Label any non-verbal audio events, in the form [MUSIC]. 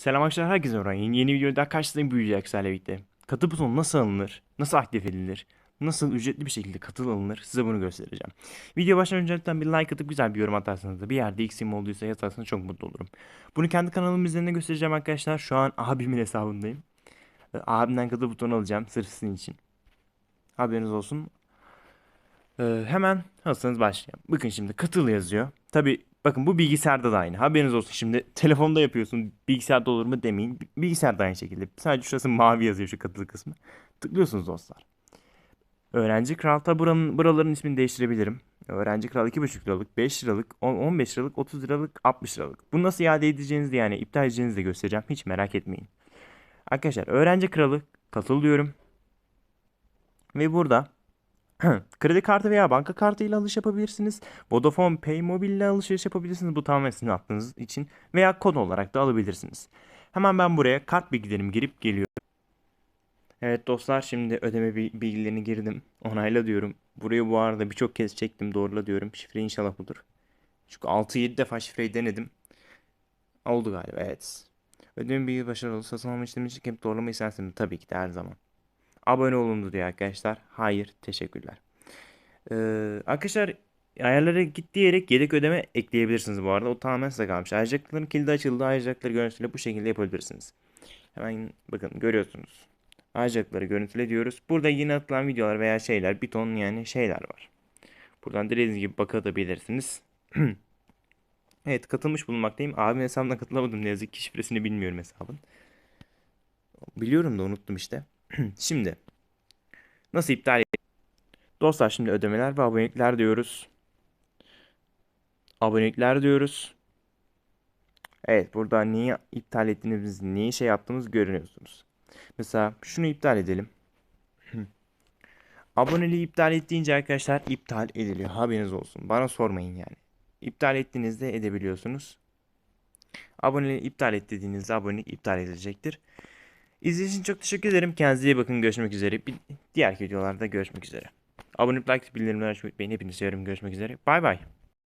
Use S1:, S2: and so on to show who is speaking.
S1: Selam arkadaşlar herkese Orhan. Yeni, yeni videoda karşınızdayım bu videoya birlikte. Katıl butonu nasıl alınır? Nasıl aktif edilir? Nasıl ücretli bir şekilde katıl alınır? Size bunu göstereceğim. Video başlamadan önce lütfen bir like atıp güzel bir yorum atarsanız da bir yerde eksiğim olduysa yazarsanız çok mutlu olurum. Bunu kendi kanalım üzerinde göstereceğim arkadaşlar. Şu an abimin hesabındayım. Ee, Abimden katıl butonu alacağım sırf sizin için. Haberiniz olsun. Ee, hemen hazırsanız başlayalım. Bakın şimdi katıl yazıyor. Tabi bakın bu bilgisayarda da aynı. Haberiniz olsun şimdi telefonda yapıyorsun bilgisayarda olur mu demeyin. Bilgisayarda aynı şekilde. Sadece şurası mavi yazıyor şu katıl kısmı. Tıklıyorsunuz dostlar. Öğrenci Kral tabi buranın, buraların ismini değiştirebilirim. Öğrenci Kral 2,5 liralık, 5 liralık, 10, 15 liralık, 30 liralık, 60 liralık. Bunu nasıl iade edeceğinizi de yani iptal edeceğinizi de göstereceğim. Hiç merak etmeyin. Arkadaşlar Öğrenci Kralı katıl diyorum. Ve burada [CLEARS THROAT] Kredi kartı veya banka kartı ile alışveriş yapabilirsiniz. Vodafone Pay Mobile ile alışveriş yapabilirsiniz. Bu tamamen sizin aklınız için. Veya kod olarak da alabilirsiniz. Hemen ben buraya kart bilgilerimi girip geliyorum. Evet dostlar şimdi ödeme bi- bilgilerini girdim. Onayla diyorum. Burayı bu arada birçok kez çektim. Doğrula diyorum. Şifre inşallah budur. Çünkü 6-7 defa şifreyi denedim. Oldu galiba evet. Ödeme bilgi başarılı. Satın alma işlemi için hep doğrulama isterseniz tabii ki de her zaman. Abone olundu diyor arkadaşlar. Hayır, teşekkürler. Ee, arkadaşlar ayarlara git diyerek yedek ödeme ekleyebilirsiniz bu arada. O tamamen size kalmış. Ayrıcalıkların kilidi açıldı. Ayrıcalıkları görüntüle bu şekilde yapabilirsiniz. Hemen bakın görüyorsunuz. Ayrıcalıkları görüntüle diyoruz. Burada yeni atılan videolar veya şeyler, bir ton yani şeyler var. Buradan dilediğiniz gibi bakabilirsiniz. [CLEARS THROAT] evet katılmış bulunmaktayım. Abim hesabına katılamadım ne yazık ki şifresini bilmiyorum hesabın. Biliyorum da unuttum işte. [CLEARS THROAT] Şimdi nasıl iptal Dostlar şimdi ödemeler ve abonelikler diyoruz. Abonelikler diyoruz. Evet burada niye iptal ettiğimiz, niye şey yaptığımız görünüyorsunuz. Mesela şunu iptal edelim. [CLEARS THROAT] Aboneliği iptal ettiğince arkadaşlar iptal ediliyor. Haberiniz olsun. Bana sormayın yani. İptal ettiğinizde edebiliyorsunuz. Aboneliği iptal et dediğinizde abonelik iptal edilecektir. İzlediğiniz için çok teşekkür ederim. Kendinize iyi bakın. Görüşmek üzere. Bir diğer videolarda görüşmek üzere. Abone like bildirimleri açmayı unutmayın. Hepinizi seviyorum. Görüşmek üzere. Bay bay.